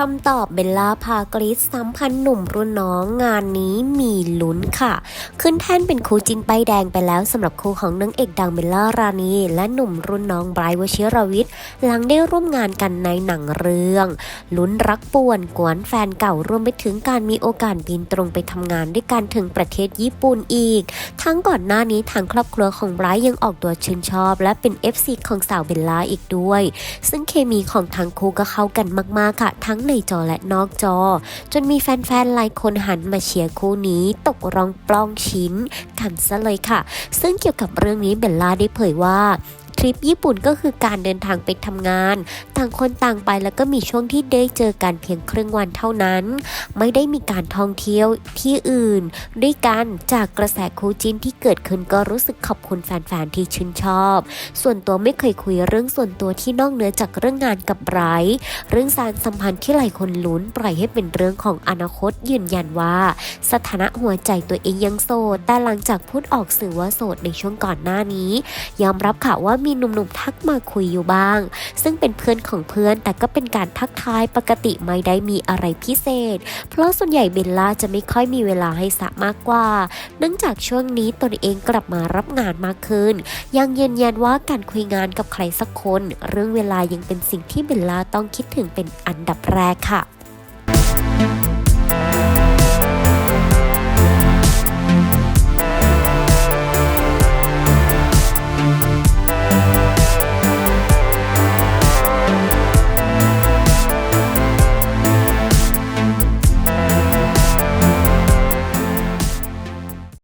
คำตอบเบลล่าพากรีดซ้ำพันธ์หนุ่มรุ่นน้องงานนี้มีลุ้นค่ะ ขึ้นแท่นเป็นคู่จินใบแดงไปแล้วสำหรับคู่ของนางเอกดังเบลล่ารานี และหนุ่มรุ่นน้องไบรท์วชิรวิทย์หลังได้ร่วมงานกันในหนังเรื่องลุ้นรักป่วนกวนแฟนเก่ารวมไปถึงการมีโอกาสบินตรงไปทำงานด้วยกันถึงประเทศญี่ปุ่นอีก ทั้งก่อนหน้านี้ทางครอบครัวของไบรท์ยังออกตัวชื่นชอบ และเป็น FC ของสาวเบลล่าอีกด้วย ซึ่งเคมีของทั้งคู่ก็เข้ากันมากๆค่ะทั้งในจอและนอกจอ จนมีแฟนๆหลายคนหันมาเชียร์คู่นี้ตกรองปล้องชิ้นกันซะเลยค่ะ ซึ่งเกี่ยวกับเรื่องนี้เบลล่าได้เผยว่า ริปญี่ปุ่นก็คือการเดินทางไปทำงาน ต่างคนต่างไปแล้วก็มีช่วงที่ได้เจอกันเพียงครึ่งวันเท่านั้น ไม่ได้มีการท่องเที่ยวที่อื่น ด้วยกันจากกระแสคู่จิ้นที่เกิดขึ้นก็รู้สึกขอบคุณแฟนๆที่ชื่นชอบ ส่วนตัวไม่เคยคุยเรื่องส่วนตัวที่นอกเหนือจากเรื่องงานกับไบรท์เรื่องสารสัมพันธ์ที่หลายคนลุ้น ปล่อยให้เป็นเรื่องของอนาคตยืนยันว่า สถานะหัวใจตัวเองยังโสดแต่หลังจากพูดออกสื่อว่าโสดในช่วงก่อนหน้านี้ยอมรับค่ะว่ามีหนุ่มๆทักมาคุยอยู่บ้าง ซึ่งเป็นเพื่อนของเพื่อนแต่ก็เป็นการทักทายปกติไม่ได้มีอะไรพิเศษ เพราะส่วนใหญ่เบลล่าจะไม่ค่อยมีเวลาให้สะมากกว่า เนื่องจากช่วงนี้ตนเองกลับมารับงานมากขึ้น ยังยืนยันว่าการคุยงานกับใครสักคน เรื่องเวลายังเป็นสิ่งที่เบลล่าต้องคิดถึงเป็นอันดับแรกค่ะ